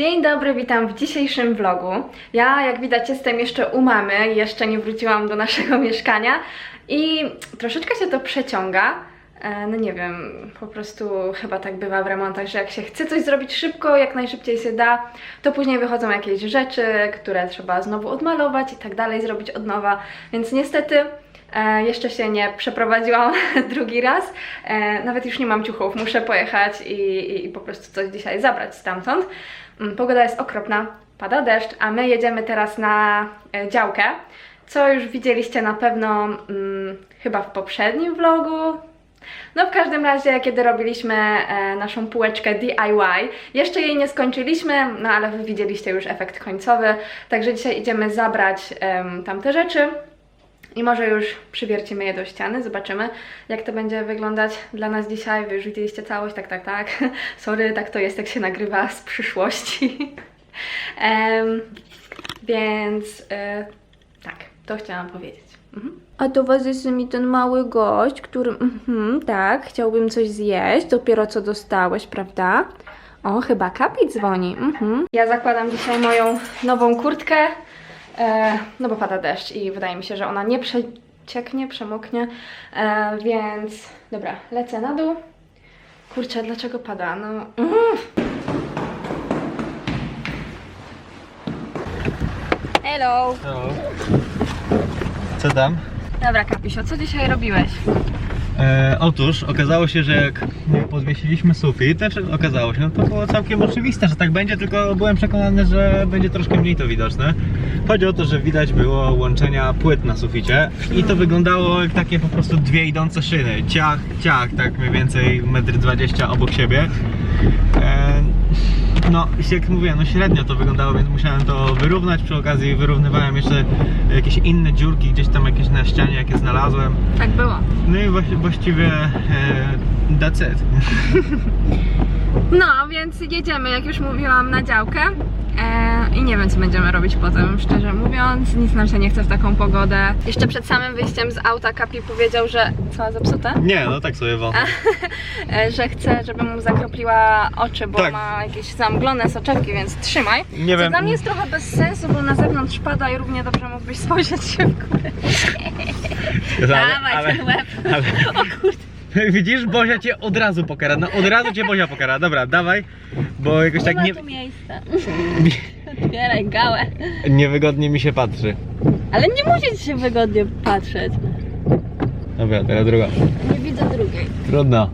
Dzień dobry, witam w dzisiejszym vlogu. Ja, jak widać, jestem jeszcze u mamy, jeszcze nie wróciłam do naszego mieszkania i troszeczkę się to przeciąga. E, No nie wiem, po prostu chyba tak bywa w remontach, że jak się chce coś zrobić szybko, jak najszybciej się da, to później wychodzą jakieś rzeczy, które trzeba znowu odmalować i tak dalej, zrobić od nowa. Więc niestety E, jeszcze się nie przeprowadziłam drugi raz. E, nawet już nie mam ciuchów, muszę pojechać i, i, i po prostu coś dzisiaj zabrać stamtąd. Mm, Pogoda jest okropna, pada deszcz, a my jedziemy teraz na e, działkę, co już widzieliście na pewno mm, chyba w poprzednim vlogu. No w każdym razie, kiedy robiliśmy e, naszą półeczkę DIY, jeszcze jej nie skończyliśmy, no ale wy widzieliście już efekt końcowy, także dzisiaj idziemy zabrać em, tamte rzeczy. I może już przywiercimy je do ściany, zobaczymy jak to będzie wyglądać dla nas dzisiaj. Wy już widzieliście całość, tak, tak, tak. Sorry, tak to jest jak się nagrywa z przyszłości. Em, więc e, tak, to chciałam powiedzieć. Mhm. A towarzyszy mi ten mały gość, który, mhm, tak, chciałbym coś zjeść, dopiero co dostałeś, prawda? O, chyba Kapi dzwoni. Mhm. Ja zakładam dzisiaj moją nową kurtkę, no bo pada deszcz i wydaje mi się, że ona nie przecieknie, przemoknie, e, więc dobra, lecę na dół. Kurczę, dlaczego pada? No. Mm. Hello! Hello. Co tam? Dobra, Kapisio, co dzisiaj robiłeś? E, otóż okazało się, że jak podwiesiliśmy sufit, znaczy okazało się, no to było całkiem oczywiste, że tak będzie, tylko byłem przekonany, że będzie troszkę mniej to widoczne. Chodzi o to, że widać było łączenia płyt na suficie i to wyglądało jak takie po prostu dwie idące szyny. Ciach, ciach, tak mniej więcej 1,20 m obok siebie. E, no, jak mówię, no średnio to wyglądało, więc musiałem to wyrównać. Przy okazji wyrównywałem jeszcze jakieś inne dziurki gdzieś tam jakieś na ścianie, jakie znalazłem. Tak było. No i właści- właściwie e, that's it. No, więc jedziemy, jak już mówiłam, na działkę. E, I nie wiem, co będziemy robić potem, szczerze mówiąc. Nic nam się nie chce w taką pogodę. Jeszcze przed samym wyjściem z auta Kapi powiedział, że... Co, zepsute? Nie, no tak sobie wam. E, że chce, żebym mu zakropliła oczy, bo Tak. ma jakieś zamglone soczewki, więc trzymaj. Nie Co wiem. dla mnie jest trochę bez sensu, bo na zewnątrz pada i równie dobrze mógłbyś spojrzeć się w górę. Dawaj ten łeb. ale, O kurde. widzisz, Bozia cię od razu pokara. No od razu cię Bozia pokara. Dobra, dawaj, bo jakoś tak nie, tu miejsce. Otwieraj gałę. niewygodnie mi się patrzy. Ale nie musisz się wygodnie patrzeć. Dobra, teraz druga. Nie widzę drugiej. Trudno.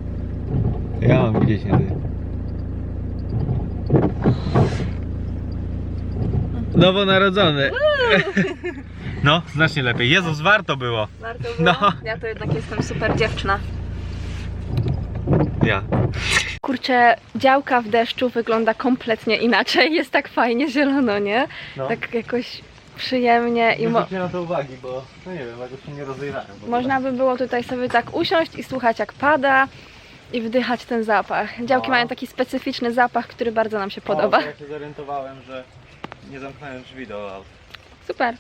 Ja mam widzieć nie ty. Nowonarodzony. No, znacznie lepiej. Jezus, warto było. Warto było? No. Ja to jednak jestem super dziewczyna. Ja. Kurczę, działka w deszczu wygląda kompletnie inaczej. Jest tak fajnie zielono, nie? No. Tak jakoś przyjemnie i Nie mo- zwróćcie na to uwagi, bo no nie wiem, jakoś się nie rozejrzałem. w ogóle. można by było tutaj sobie tak usiąść i słuchać jak pada i wdychać ten zapach. Działki No. mają taki specyficzny zapach, który bardzo nam się podoba. O, ja się zorientowałem, że nie zamknąłem drzwi do aut. Super.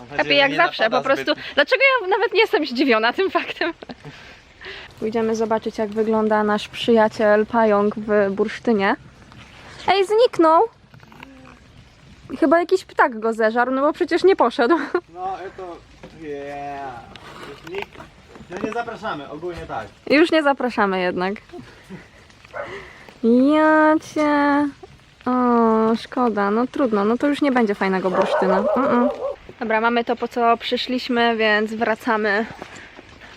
Mam nadzieję, Lepiej że jak nie zawsze, po napada prostu. zbyt. Dlaczego ja nawet nie jestem zdziwiona tym faktem? Pójdziemy zobaczyć, jak wygląda nasz przyjaciel pająk w bursztynie. Ej, zniknął! Chyba jakiś ptak go zeżarł, no bo przecież nie poszedł. No, to... Yeah. Nikt... No nie zapraszamy, ogólnie tak. Już nie zapraszamy jednak. Ja cię. O, szkoda, no trudno, no to już nie będzie fajnego bursztynu. Mm-mm. Dobra, mamy to po co przyszliśmy, więc wracamy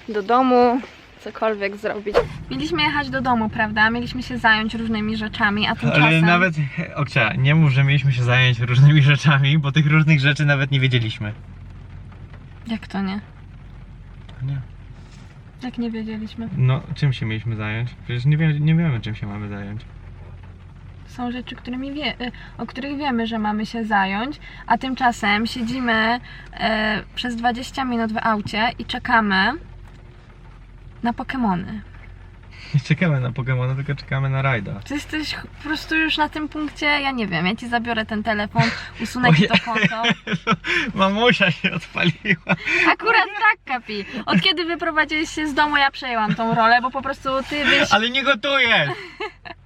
do domu. Cokolwiek zrobić. Mieliśmy jechać do domu, prawda? Mieliśmy się zająć różnymi rzeczami, a tymczasem. Ale nawet, Okcia, nie mów, że mieliśmy się zająć różnymi rzeczami, bo tych różnych rzeczy nawet nie wiedzieliśmy. Jak to nie? Nie. Jak nie wiedzieliśmy? No, czym się mieliśmy zająć? Przecież nie, wie, nie wiemy, czym się mamy zająć. Są rzeczy, którymi wie, y, o których wiemy, że mamy się zająć, a tymczasem siedzimy e, przez 20 minut w aucie i czekamy na Pokemony. Nie czekamy na Pokemona, tylko czekamy na rajda. Ty jesteś po prostu już na tym punkcie, ja nie wiem, ja ci zabiorę ten telefon, usunę ci to konto. Mamusia się odpaliła. Akurat tak, Kapi. Od kiedy wyprowadziłeś się z domu, ja przejęłam tą rolę, bo po prostu ty byś... Ale nie gotujesz!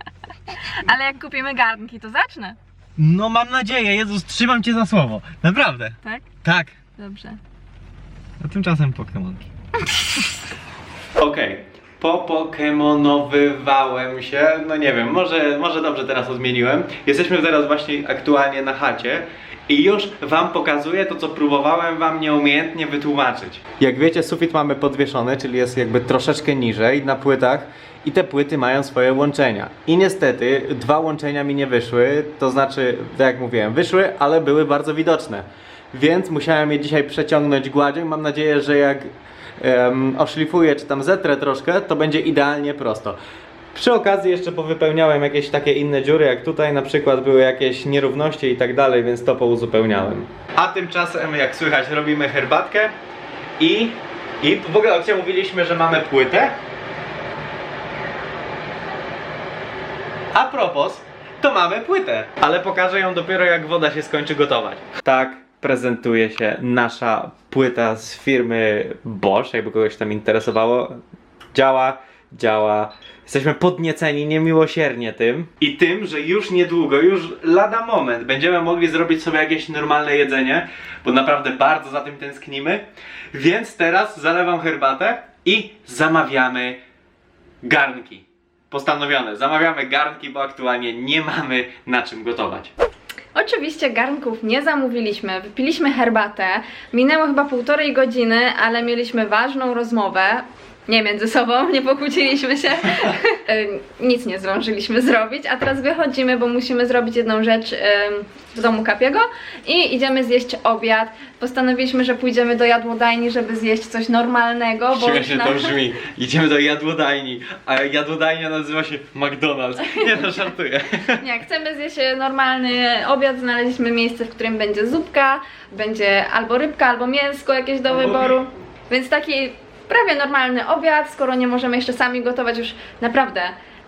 Ale jak kupimy garnki, to zacznę. No mam nadzieję, Jezus, trzymam cię za słowo. Naprawdę. Tak? Tak. Dobrze. A tymczasem Pokemonki. Okej. Popokemonowywałem się, no nie wiem, może, może dobrze teraz odmieniłem. Jesteśmy teraz właśnie aktualnie na chacie i już wam pokazuję to, co próbowałem wam nieumiejętnie wytłumaczyć. Jak wiecie, sufit mamy podwieszony, czyli jest jakby troszeczkę niżej na płytach i te płyty mają swoje łączenia. I niestety dwa łączenia mi nie wyszły, to znaczy, tak jak mówiłem, wyszły, ale były bardzo widoczne. Więc musiałem je dzisiaj przeciągnąć gładzią. Mam nadzieję, że jak em, oszlifuję czy tam zetrę troszkę, to będzie idealnie prosto. Przy okazji jeszcze powypełniałem jakieś takie inne dziury, jak tutaj na przykład były jakieś nierówności i tak dalej, więc to pouzupełniałem. A tymczasem, jak słychać, robimy herbatkę i... I w ogóle Okcia mówiliśmy, że mamy płytę. A propos, to mamy płytę, ale pokażę ją dopiero jak woda się skończy gotować. Tak prezentuje się nasza płyta z firmy Bosch, jakby kogoś tam interesowało. Działa, działa. Jesteśmy podnieceni niemiłosiernie tym i tym, że już niedługo, już lada moment będziemy mogli zrobić sobie jakieś normalne jedzenie, bo naprawdę bardzo za tym tęsknimy. Więc teraz zalewam herbatę i zamawiamy garnki. Postanowione, zamawiamy garnki, bo aktualnie nie mamy na czym gotować. Oczywiście garnków nie zamówiliśmy, wypiliśmy herbatę. Minęło chyba półtorej godziny, ale mieliśmy ważną rozmowę. Nie między sobą, nie pokłóciliśmy się. Y, Nic nie zdążyliśmy zrobić, a teraz wychodzimy, bo musimy zrobić jedną rzecz w domu Kapiego i idziemy zjeść obiad. Postanowiliśmy, że pójdziemy do jadłodajni, żeby zjeść coś normalnego, bo Śmiesznie na- to brzmi. Idziemy do jadłodajni, a jadłodajnia nazywa się McDonald's. Nie no, żartuję. Nie, chcemy zjeść e, normalny obiad, znaleźliśmy miejsce, w którym będzie zupka, będzie albo rybka, albo mięsko jakieś do wyboru. Więc taki prawie normalny obiad, skoro nie możemy jeszcze sami gotować już naprawdę.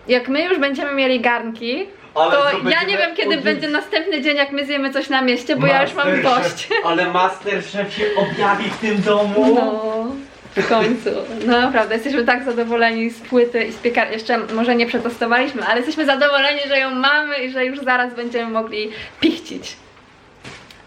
Jak my już będziemy mieli garnki, Ale to to ja będziemy nie wiem kiedy będzie następny dzień, jak my zjemy coś na mieście, bo ja już mam Masterchef- dość. Ale Masterchef się objawi w tym domu. No, w końcu. No naprawdę, jesteśmy tak zadowoleni z płyty i z piekarni. Jeszcze może nie przetestowaliśmy, ale jesteśmy zadowoleni, że ją mamy i że już zaraz będziemy mogli pichcić.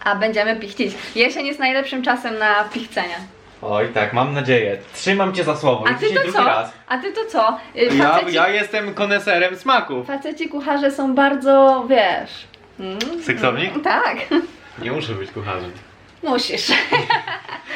A będziemy pichcić. Jesień jest najlepszym czasem na pichcenie. Oj tak, mam nadzieję. Trzymam cię za słowo. A ty dzisiaj to drugi co? raz. A ty to co? Y, Ja, Faceci, ja jestem koneserem smaków. faceci kucharze są bardzo, wiesz... Mm, Seksowni? mm, Tak. Nie muszę być kucharzem. Musisz.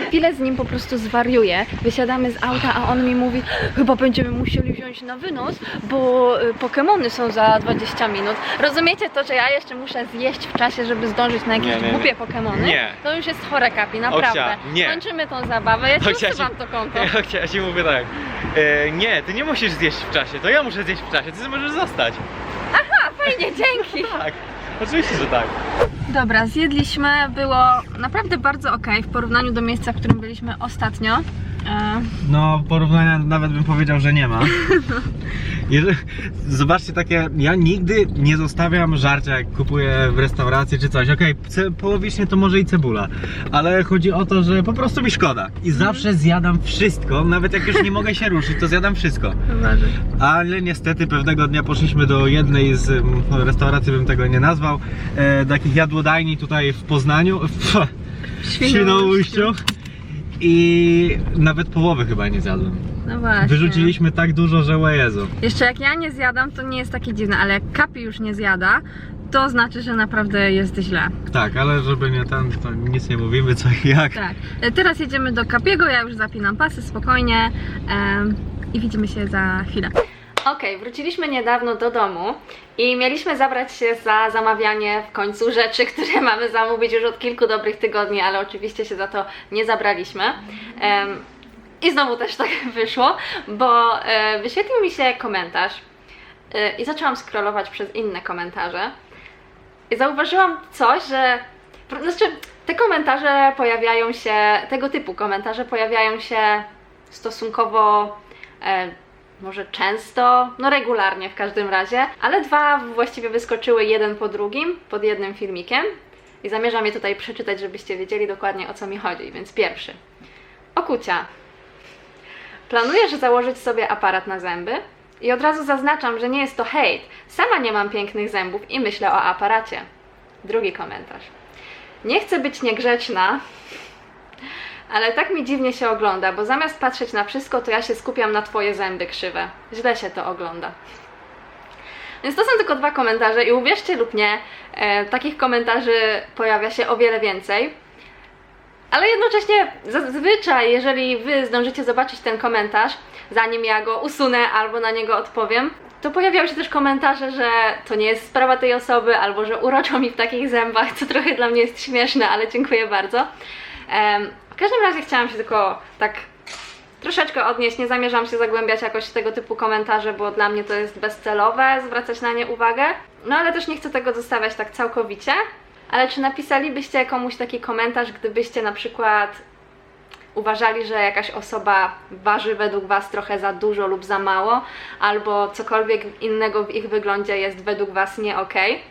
Chwilę z nim po prostu zwariuję. Wysiadamy z auta, a on mi mówi, chyba będziemy musieli wziąć na wynos, bo y, Pokemony są za 20 minut. Rozumiecie to, że ja jeszcze muszę zjeść w czasie, żeby zdążyć na jakieś Nie, nie, nie. głupie Pokemony? Nie. To już jest chore kapi, naprawdę. Oksia, nie. Kończymy tą zabawę, ja ci Oksia, usuwam ci- to konto. Ja, chcia- ja ci mówię tak. E, nie, ty nie musisz zjeść w czasie, to ja muszę zjeść w czasie, ty możesz zostać. A, fajnie, dzięki. Tak, oczywiście, że tak. Dobra, zjedliśmy, było naprawdę bardzo ok w porównaniu do miejsca, w którym byliśmy ostatnio. E, No, porównania nawet bym powiedział, że nie ma. Jeżeli, zobaczcie takie, ja nigdy nie zostawiam żarcia, jak kupuję w restauracji czy coś. Okej, ce- połowicznie to może i cebula, ale chodzi o to, że po prostu mi szkoda. I zawsze zjadam wszystko, nawet jak już nie mogę się ruszyć, to zjadam wszystko. Ale niestety pewnego dnia poszliśmy do jednej z mm, restauracji, bym tego nie nazwał, e, takich jadłodajni tutaj w Poznaniu, w, w Świnoujściu. I nawet połowy chyba nie zjadłem. No właśnie. Wyrzuciliśmy tak dużo, że o Jezu. Jeszcze jak ja nie zjadam, to nie jest takie dziwne, ale jak Kapi już nie zjada, to znaczy, że naprawdę jest źle. Tak, ale żeby nie ten, to nic nie mówimy co i jak. Tak. E, Teraz jedziemy do Kapiego, ja już zapinam pasy spokojnie em, i widzimy się za chwilę. Okej, wróciliśmy niedawno do domu i mieliśmy zabrać się za zamawianie w końcu rzeczy, które mamy zamówić już od kilku dobrych tygodni, ale oczywiście się za to nie zabraliśmy. Em, I znowu też tak wyszło, bo e, wyświetlił mi się komentarz e, i zaczęłam scrollować przez inne komentarze i zauważyłam coś, że Znaczy, te komentarze pojawiają się, tego typu komentarze pojawiają się stosunkowo e, może często, no regularnie w każdym razie, ale dwa właściwie wyskoczyły jeden po drugim, pod jednym filmikiem i zamierzam je tutaj przeczytać, żebyście wiedzieli dokładnie o co mi chodzi, więc pierwszy. Okucia. Planujesz założyć sobie aparat na zęby? I od razu zaznaczam, że nie jest to hejt. Sama nie mam pięknych zębów i myślę o aparacie. Drugi komentarz. Nie chcę być niegrzeczna, ale tak mi dziwnie się ogląda, bo zamiast patrzeć na wszystko, to ja się skupiam na twoje zęby krzywe. Źle się to ogląda. Więc to są tylko dwa komentarze i uwierzcie lub nie, e, takich komentarzy pojawia się o wiele więcej. Ale jednocześnie zazwyczaj, jeżeli wy zdążycie zobaczyć ten komentarz, zanim ja go usunę albo na niego odpowiem, to pojawiały się też komentarze, że to nie jest sprawa tej osoby, albo że uroczo mi w takich zębach, co trochę dla mnie jest śmieszne, ale dziękuję bardzo. W każdym razie chciałam się tylko tak troszeczkę odnieść, nie zamierzam się zagłębiać jakoś w tego typu komentarze, bo dla mnie to jest bezcelowe zwracać na nie uwagę. No ale też nie chcę tego zostawiać tak całkowicie. Ale czy napisalibyście komuś taki komentarz, gdybyście na przykład uważali, że jakaś osoba waży według Was trochę za dużo lub za mało, albo cokolwiek innego w ich wyglądzie jest według Was nie okej?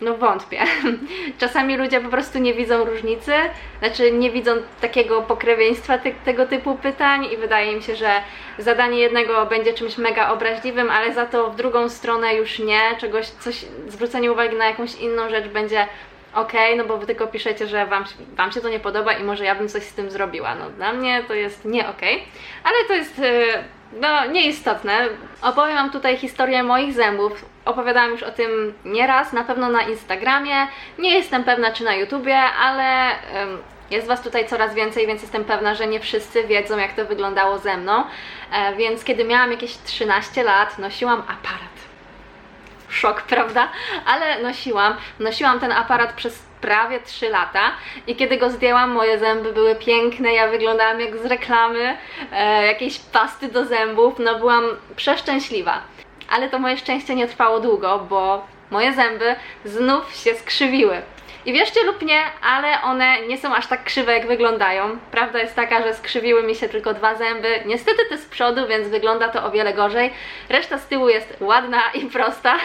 No wątpię. Czasami ludzie po prostu nie widzą różnicy, znaczy nie widzą takiego pokrewieństwa ty tego typu pytań i wydaje mi się, że zadanie jednego będzie czymś mega obraźliwym, ale za to w drugą stronę już nie, czegoś, coś, zwrócenie uwagi na jakąś inną rzecz będzie okej, no bo wy tylko piszecie, że wam, wam się to nie podoba i może ja bym coś z tym zrobiła. No dla mnie to jest nie okej, ale to jest yy, no nieistotne. Opowiem wam tutaj historię moich zębów. Opowiadałam już o tym nieraz, na pewno na Instagramie. Nie jestem pewna czy na YouTubie, ale jest Was tutaj coraz więcej, więc jestem pewna, że nie wszyscy wiedzą, jak to wyglądało ze mną. E, więc kiedy miałam jakieś 13 lat, nosiłam aparat szok, prawda? Ale nosiłam. Nosiłam ten aparat przez prawie 3 lata i kiedy go zdjęłam, moje zęby były piękne, ja wyglądałam jak z reklamy, e, jakiejś pasty do zębów, no byłam przeszczęśliwa. Ale to moje szczęście nie trwało długo, bo moje zęby znów się skrzywiły. I wierzcie lub nie, ale one nie są aż tak krzywe, jak wyglądają. Prawda jest taka, że skrzywiły mi się tylko dwa zęby. Niestety te z przodu, więc wygląda to o wiele gorzej. Reszta z tyłu jest ładna i prosta.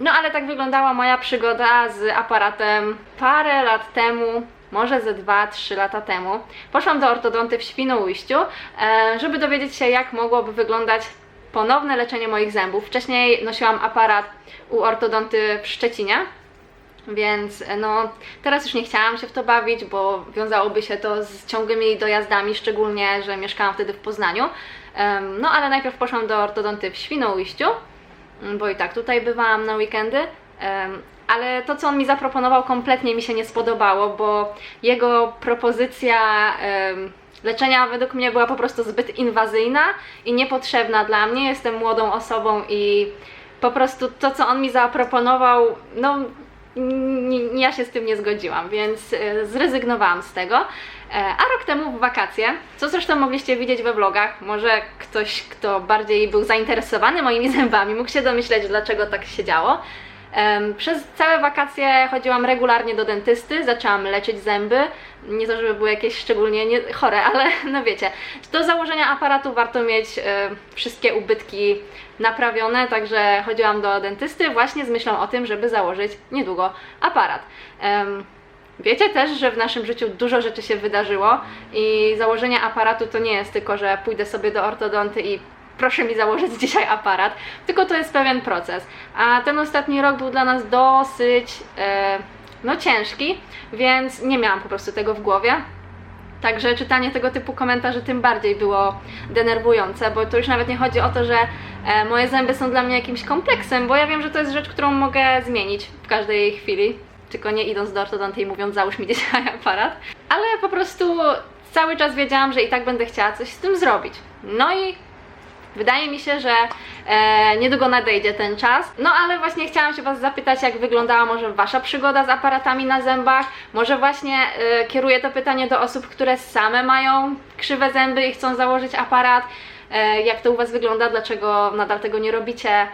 No ale tak wyglądała moja przygoda z aparatem parę lat temu. Może ze 2-3 lata temu. Poszłam do ortodonty w Świnoujściu, e, żeby dowiedzieć się, jak mogłoby wyglądać ponowne leczenie moich zębów. Wcześniej nosiłam aparat u ortodonty w Szczecinie, więc no, teraz już nie chciałam się w to bawić, bo wiązałoby się to z ciągłymi dojazdami, szczególnie, że mieszkałam wtedy w Poznaniu. No ale najpierw poszłam do ortodonty w Świnoujściu, mm, bo i tak tutaj bywałam na weekendy. Ale to, co on mi zaproponował, kompletnie mi się nie spodobało, bo jego propozycja leczenia według mnie była po prostu zbyt inwazyjna i niepotrzebna dla mnie. Jestem młodą osobą i po prostu to, co on mi zaproponował, no ja się z tym nie zgodziłam, więc e, zrezygnowałam z tego. E, A rok temu w wakacje, co zresztą mogliście widzieć we vlogach, może ktoś, kto bardziej był zainteresowany moimi zębami, mógł się domyśleć, dlaczego tak się działo. Przez całe wakacje chodziłam regularnie do dentysty, zaczęłam leczyć zęby. Nie to, żeby były jakieś szczególnie nie, chore, ale no wiecie, do założenia aparatu warto mieć e, wszystkie ubytki naprawione, także chodziłam do dentysty właśnie z myślą o tym, żeby założyć niedługo aparat. Wiecie też, że w naszym życiu dużo rzeczy się wydarzyło i założenie aparatu to nie jest tylko, że pójdę sobie do ortodonty i proszę mi założyć dzisiaj aparat, tylko to jest pewien proces. A ten ostatni rok był dla nas dosyć e, no ciężki, więc nie miałam po prostu tego w głowie. Także czytanie tego typu komentarzy tym bardziej było denerwujące, bo to już nawet nie chodzi o to, że e, moje zęby są dla mnie jakimś kompleksem, bo ja wiem, że to jest rzecz, którą mogę zmienić w każdej chwili, tylko nie idąc do ortodonty i mówiąc załóż mi dzisiaj aparat, ale po prostu cały czas wiedziałam, że i tak będę chciała coś z tym zrobić. No i Wydaje mi się, że e, niedługo nadejdzie ten czas. No ale właśnie chciałam się Was zapytać, jak wyglądała może Wasza przygoda z aparatami na zębach. Może właśnie e, kieruję to pytanie do osób, które same mają krzywe zęby i chcą założyć aparat. E, jak to u Was wygląda, dlaczego nadal tego nie robicie, e,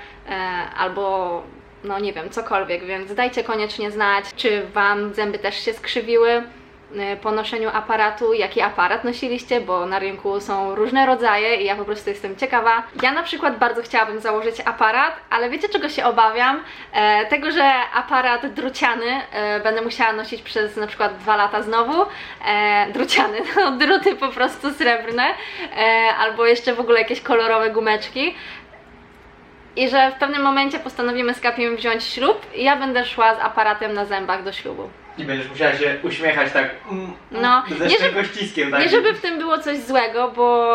albo no nie wiem, cokolwiek, więc dajcie koniecznie znać, czy Wam zęby też się skrzywiły po noszeniu aparatu, jaki aparat nosiliście, bo na rynku są różne rodzaje i ja po prostu jestem ciekawa. Ja na przykład bardzo chciałabym założyć aparat, ale wiecie czego się obawiam? E, tego, że aparat druciany e, będę musiała nosić przez na przykład dwa lata znowu. E, druciany, no druty po prostu srebrne, e, albo jeszcze w ogóle jakieś kolorowe gumeczki. I że w pewnym momencie postanowimy z Kapim wziąć ślub i ja będę szła z aparatem na zębach do ślubu. I będziesz musiała się uśmiechać tak mm, No, ze nie, żeby- ściskiem, tak? Nie żeby w tym było coś złego, bo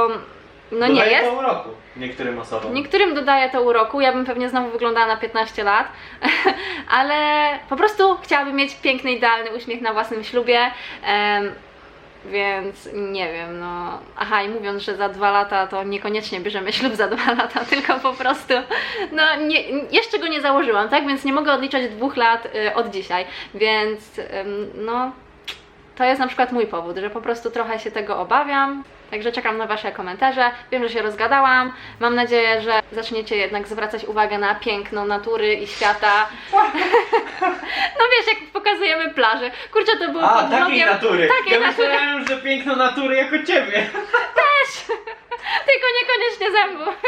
no nie Dodaje jest. to uroku niektórym osobom. Niektórym dodaje to uroku, ja bym pewnie znowu wyglądała na 15 lat, ale po prostu chciałabym mieć piękny, idealny uśmiech na własnym ślubie, em, więc nie wiem, no... Aha, i mówiąc, że za dwa lata, to niekoniecznie bierzemy ślub za dwa lata, tylko po prostu, no nie, jeszcze go nie założyłam, tak? Więc nie mogę odliczać dwóch lat y, od dzisiaj, więc em, no... To jest na przykład mój powód, że po prostu trochę się tego obawiam. Także czekam na Wasze komentarze. Wiem, że się rozgadałam. Mam nadzieję, że zaczniecie jednak zwracać uwagę na piękno natury i świata. no wiesz, jak pokazujemy plażę. Kurczę, to było A, pod takiej natury! Takiej ja natury. myślałem, że piękno natury jako ciebie. Tylko niekoniecznie zębów.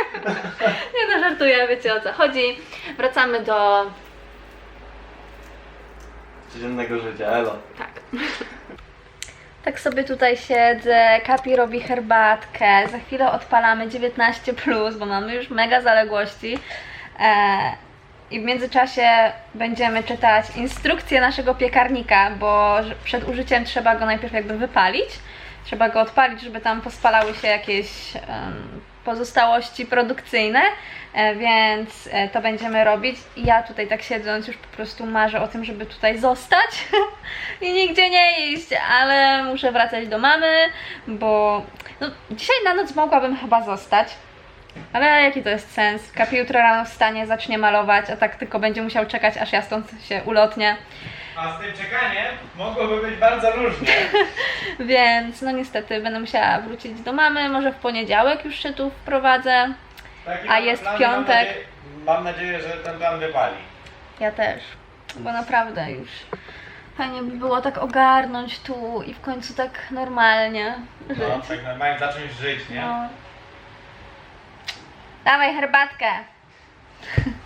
Nie no, żartuję, wiecie o co chodzi. Wracamy do... Codziennego życia, elo. Tak. Tak sobie tutaj siedzę, Kapi robi herbatkę, za chwilę odpalamy 19+, bo mamy już mega zaległości. E, I w międzyczasie będziemy czytać instrukcję naszego piekarnika, bo przed użyciem trzeba go najpierw jakby wypalić. Trzeba go odpalić, żeby tam pospalały się jakieś pozostałości produkcyjne, e, więc e, to będziemy robić. Ja tutaj tak siedząc już po prostu marzę o tym, żeby tutaj zostać i nigdzie nie iść, ale muszę wracać do mamy, bo no, dzisiaj na noc mogłabym chyba zostać. Ale jaki to jest sens? Kapi jutro rano wstanie, zacznie malować, a tak tylko będzie musiał czekać, aż ja stąd się ulotnię. A z tym czekaniem mogłoby być bardzo różnie. Więc no niestety będę musiała wrócić do mamy, może w poniedziałek już się tu wprowadzę. Taki A mam jest plan i piątek. Mam nadzieję, mam nadzieję, że ten plan wypali. Ja też, bo naprawdę już fajnie by było tak ogarnąć tu i w końcu tak normalnie żyć. No, tak normalnie zacząć żyć, nie? No. Dawaj herbatkę.